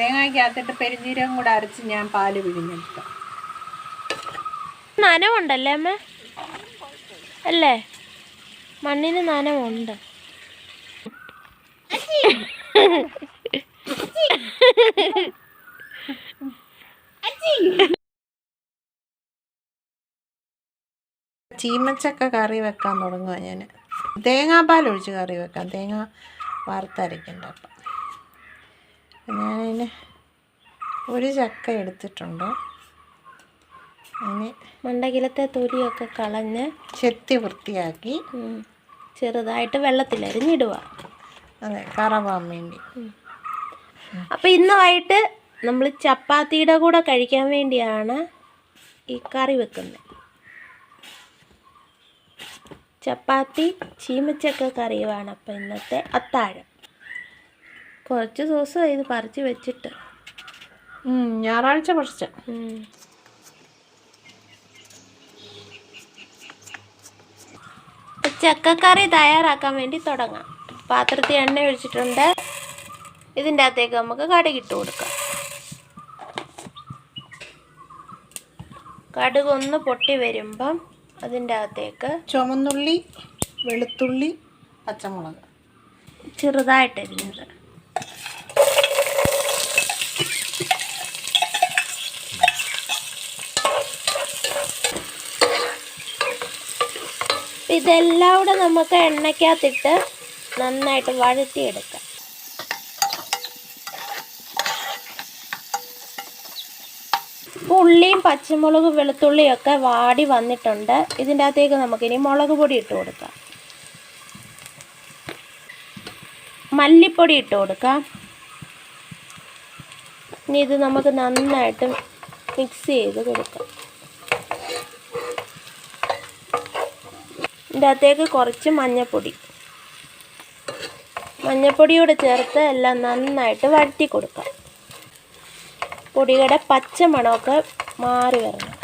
തേങ്ങയ്ക്കകത്തിട്ട് പെരുംജീരകം കൂടെ അരച്ച് ഞാൻ പാൽ പിഴിഞ്ഞെടുക്കാം നനവുണ്ടല്ലേ അമ്മ? അല്ലേ? മണ്ണിന് നനവുണ്ട്. ചീമച്ചക്ക കറി വെക്കാൻ തുടങ്ങുക ഞാൻ തേങ്ങാപ്പാൽ ഒഴിച്ച് കറി വെക്കാം. തേങ്ങ വറുത്തരയ്ക്കണ്ട അപ്പം. ഞാനതിന് ഒരു ചക്ക എടുത്തിട്ടുണ്ട്. അതിന് മണ്ടകിലത്തെ തൊലിയൊക്കെ കളഞ്ഞ് ചെത്തി വൃത്തിയാക്കി ചെറുതായിട്ട് വെള്ളത്തിലരിഞ്ഞിടുക അതെ കറവാൻ വേണ്ടി. അപ്പം ഇന്ന് വൈകിട്ട് നമ്മൾ ചപ്പാത്തിയുടെ കൂടെ കഴിക്കാൻ വേണ്ടിയാണ് ഈ കറി വെക്കുന്നത്. ചപ്പാത്തി ചീമച്ചക്ക കറിയുമാണ് അപ്പം ഇന്നത്തെ അത്താഴം. കുറച്ച് ദിവസമായി ഇത് പറിച്ച് വെച്ചിട്ട്. ഞായറാഴ്ച പറിച്ച. ചക്കക്കറി തയ്യാറാക്കാൻ വേണ്ടി തുടങ്ങാം. പാത്രത്തിൽ എണ്ണ ഒഴിച്ചിട്ടുണ്ട്. ഇതിന്റെ അകത്തേക്ക് നമുക്ക് കടുകിട്ട് കൊടുക്കാം. കടുക് ഒന്ന് പൊട്ടി വരുമ്പം അതിന്റെ അകത്തേക്ക് ചുമന്നുള്ളി വെളുത്തുള്ളി പച്ചമുളക്. ചെറുതായിട്ട് അരിഞ്ഞത് ഇതെല്ലാം കൂടെ നമുക്ക് എണ്ണയ്ക്കകത്തിട്ട് നന്നായിട്ട് വഴറ്റിയെടുക്കാം. ഉള്ളിയും പച്ചമുളകും വെളുത്തുള്ളിയും ഒക്കെ വാടി വന്നിട്ടുണ്ട്. ഇതിന്റെ അകത്തേക്ക് നമുക്കിനി മുളക് പൊടി ഇട്ട് കൊടുക്കാം. മല്ലിപ്പൊടി ഇട്ട് കൊടുക്കാം. ഇനി ഇത് നമുക്ക് നന്നായിട്ട് മിക്സ് ചെയ്ത് കൊടുക്കാം. ഇതിന്റെ അകത്തേക്ക് കുറച്ച് മഞ്ഞൾപ്പൊടി മഞ്ഞൾപ്പൊടിയോട് ചേർത്ത് എല്ലാം നന്നായിട്ട് വഴറ്റി കൊടുക്കാം. പൊടിയുടെ പച്ച മണമൊക്കെ മാറി വരണം.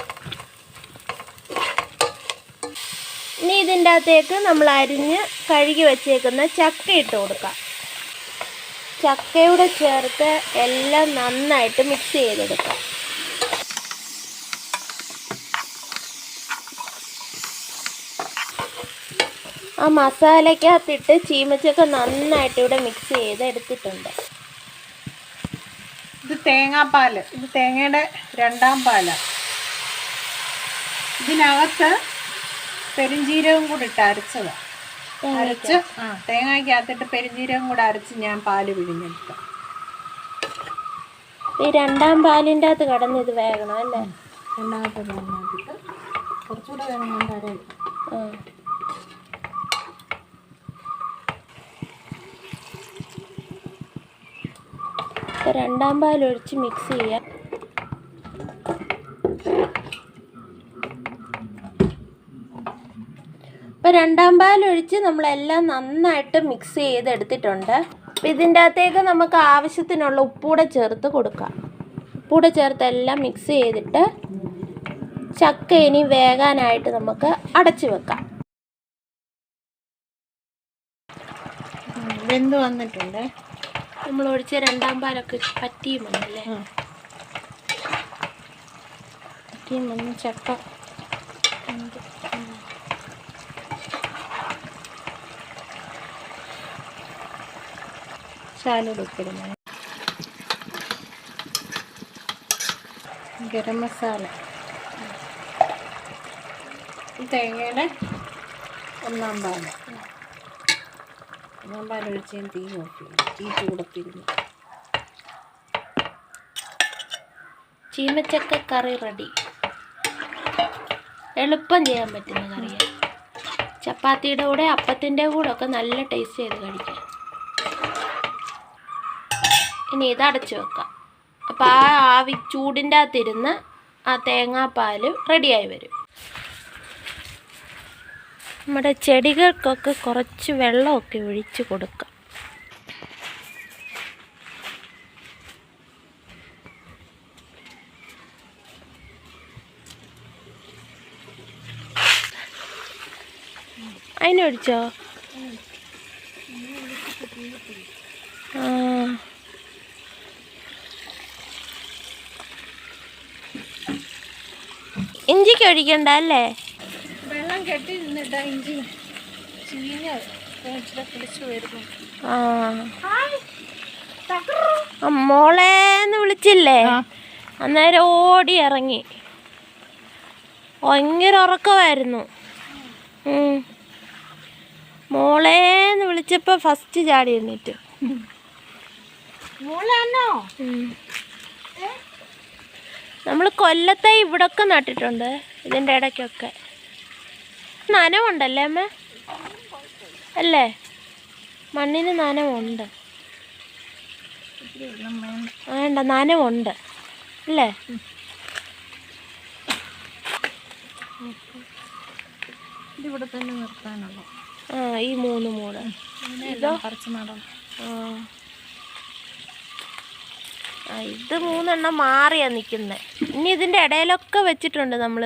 ഇനി ഇതിന്റെ അകത്തേക്ക് നമ്മൾ അരിഞ്ഞ് കഴുകി വെച്ചേക്കുന്ന ചക്ക ഇട്ട് കൊടുക്കാം. ചക്കയോട് ചേർത്ത് എല്ലാം നന്നായിട്ട് മിക്സ് ചെയ്തെടുക്കാം. ആ മസാലക്കകത്തിട്ട് ചീമച്ചക്ക നന്നായിട്ട് ഇവിടെ മിക്സ് ചെയ്ത് എടുത്തിട്ടുണ്ട് ഇത് തേങ്ങാപ്പാൽ. ഇത് തേങ്ങയുടെ രണ്ടാം പാലാണ് ഇതിനകത്ത് പെരുംജീരകം കൂടി ഇട്ട് അരച്ചതാണ് അരച്ച് ആ തേങ്ങയ്ക്കകത്തിട്ട് പെരുംജീരകം കൂടെ അരച്ച് ഞാൻ പാൽ പിഴിഞ്ഞെടുക്കാം ഈ രണ്ടാം പാലിന്റെ അകത്ത് കടന്ന് ഇത് വേകണം അല്ലേ? രണ്ടാമത്തെ പാലിനകത്തിട്ട് കുറച്ചുകൂടെ വേണം ഞാൻ തരാം ആ രണ്ടാം പാൽ ഒഴിച്ച് മിക്സ് ചെയ്യാം. ഇപ്പൊ രണ്ടാം പാൽ ഒഴിച്ച് നമ്മളെല്ലാം നന്നായിട്ട് മിക്സ് ചെയ്തെടുത്തിട്ടുണ്ട്. അപ്പം ഇതിന്റെ അകത്തേക്ക് നമുക്ക് ആവശ്യത്തിനുള്ള ഉപ്പൂടെ ചേർത്ത് കൊടുക്കാം. ഉപ്പൂടെ ചേർത്ത് എല്ലാം മിക്സ് ചെയ്തിട്ട് ചക്ക ഇനി വേകാനായിട്ട് നമുക്ക് അടച്ചു വെക്കാം. വെന്ത് വന്നിട്ടുണ്ട്. നമ്മൾ ഒഴിച്ച രണ്ടാം പാലൊക്കെ പറ്റിയും വന്നല്ലേ പറ്റിയും വന്ന് ചക്ക. ഗരം മസാല. തേങ്ങയുടെ ഒന്നാം പാൽ. ഞാൻ തീ നോക്കി. തീ ചൂടത്തിരുന്നു. ചീമച്ചക്ക കറി റെഡി എളുപ്പം ചെയ്യാൻ പറ്റുന്ന കറിയാണ് ചപ്പാത്തിയുടെ കൂടെ അപ്പത്തിന്റെ കൂടെ ഒക്കെ നല്ല ടേസ്റ്റ് ചെയ്ത് കഴിക്കാം. ഇനി ഇത് അടച്ചു വെക്കാം. അപ്പോൾ ആ ആവി ചൂടിന്റെ അകത്തിരുന്ന് ആ തേങ്ങാപ്പാൽ റെഡിയായി വരും. നമ്മുടെ ചെടികൾക്കൊക്കെ കുറച്ച് വെള്ളമൊക്കെ ഒഴിച്ചു കൊടുക്കാം. അതിനൊഴിച്ചോ ആ. ഇഞ്ചിക്ക് ഒഴിക്കണ്ട അല്ലേ? കെട്ടി നിന്നിട്ട് ഇഞ്ചി ചീഞ്ഞ വരുന്നു. ആ. മോളേന്ന് വിളിച്ചില്ലേ? അന്നേരം ഓടി ഇറങ്ങി. ഭയങ്കര ഉറക്കമായിരുന്നു. മോളേന്ന് വിളിച്ചപ്പോ ഫസ്റ്റ് ചാടി എന്നിട്ട് നമ്മൾ നമ്മൾ കൊല്ലത്തെ ഇവിടൊക്കെ നട്ടിട്ടുണ്ട് ഇതിന്റെ ഇടയ്ക്കൊക്കെ. നനവുണ്ടല്ലേ അമ്മ? അല്ലേ? മണ്ണിന് നനവുണ്ട്. വേണ്ട നനവുണ്ട്. അല്ലേ? ഇതിവിടെ തന്നെ നിർത്താനുള്ളൂ. ആ ഈ മൂന്ന് മൂട്. ഇതോ? പറിച്ച് നടണം. ആ. ആ, ഇത് മൂന്നെണ്ണം മാറിയാ നിൽക്കുന്നത് ഇനി ഇതിന്റെ ഇടയിലൊക്കെ വെച്ചിട്ടുണ്ട് നമ്മൾ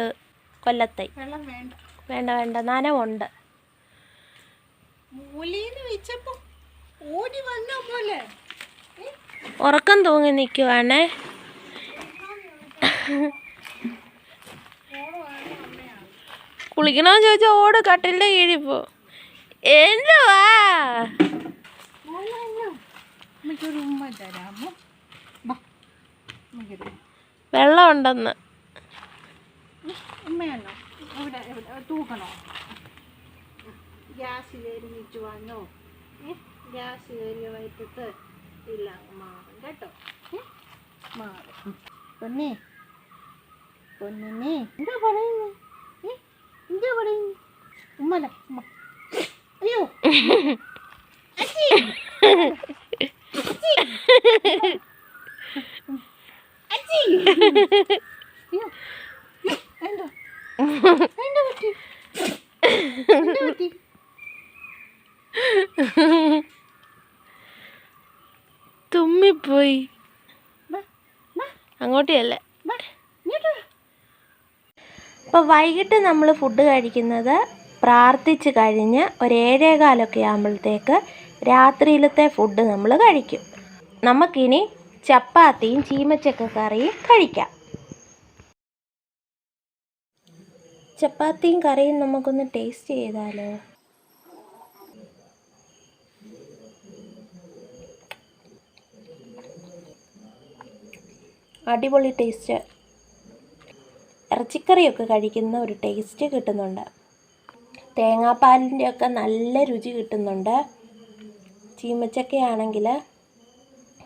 കൊല്ലത്തെ. വെള്ളം വേണ്ട. വേണ്ട വേണ്ട. നനവുണ്ട്. ഉറക്കം തൂങ്ങി നിൽക്കുവാണേ കുളിക്കണമെന്ന് ചോദിച്ചാൽ ഓട് കട്ടിലിന്റെ കീഴിൽ പോ. എന്തുവാ? വെള്ളം ഉണ്ടെന്ന് ഇവിടെ ഇവിടെ തൂക്കണോ? ഗ്യാസ് എരിഞ്ഞിട്ട് വന്നോ. ഗ്യാസ് കയറിയ വയറ്റത്ത് ഇല്ല മാറും കേട്ടോ? മാറും. പൊന്നെ. പൊന്നെ എന്താ പറയുന്നു? എന്താ പറയുന്നു? ഉമ്മല ഉമ്മ. അയ്യോ. അച്ചി. അച്ചി. അച്ചി. അയ്യോ എന്താ എന്താ പറ്റി എന്താ പറ്റി തുമ്മിപ്പോയി. വാ. അപ്പോൾ വൈകിട്ട് നമ്മൾ ഫുഡ് കഴിക്കുന്നത് പ്രാർത്ഥിച്ച് കഴിഞ്ഞ് ഒരു ഏഴേകാലൊക്കെ ആകുമ്പോഴത്തേക്ക് രാത്രിയിലത്തെ ഫുഡ് നമ്മൾ കഴിക്കും. നമുക്കിനി ചപ്പാത്തിയും ചീമച്ചക്ക കറിയും കഴിക്കാം. ചപ്പാത്തിയും കറിയും നമുക്കൊന്ന് ടേസ്റ്റ് ചെയ്താലോ? അടിപൊളി ടേസ്റ്റ് ഇറച്ചിക്കറിയൊക്കെ കഴിക്കുന്ന ഒരു ടേസ്റ്റ് കിട്ടുന്നുണ്ട്. തേങ്ങാപ്പാലിന്റെ ഒക്കെ നല്ല രുചി കിട്ടുന്നുണ്ട്. ചീമച്ചക്കയാണെങ്കിൽ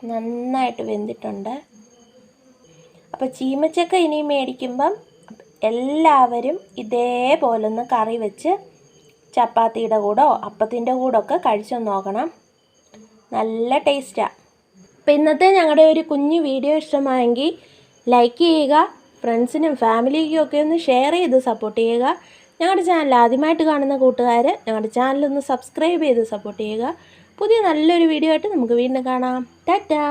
നന്നായിട്ട് വെന്തിട്ടുണ്ട്. അപ്പോൾ ചീമച്ചക്ക ഇനി മേടിക്കുമ്പം എല്ലാവരും ഇതേപോലെ ഒന്ന് കറി വെച്ച് ചപ്പാത്തിയുടെ കൂടോ അപ്പത്തിന്റെ ഒക്കെ കഴിച്ചു നോക്കണം. നല്ല ടേസ്റ്റാണ് അപ്പോൾ ഇന്നത്തെ ഞങ്ങളുടെ ഒരു കുഞ്ഞു വീഡിയോ ഇഷ്ടമായെങ്കിൽ ലൈക്ക് ചെയ്യുക ഫ്രണ്ട്സിനും ഫാമിലിക്കും ഒക്കെ ഒന്ന് ഷെയർ ചെയ്ത് സപ്പോർട്ട് ചെയ്യുക. ഞങ്ങളുടെ ചാനൽ ആദ്യമായിട്ട് കാണുന്ന കൂട്ടുകാർ ഞങ്ങളുടെ ചാനലൊന്ന് സബ്സ്ക്രൈബ് ചെയ്ത് സപ്പോർട്ട് ചെയ്യുക. പുതിയ നല്ലൊരു വീഡിയോ ആയിട്ട് നമുക്ക് വീണ്ടും കാണാം. ടാറ്റാ!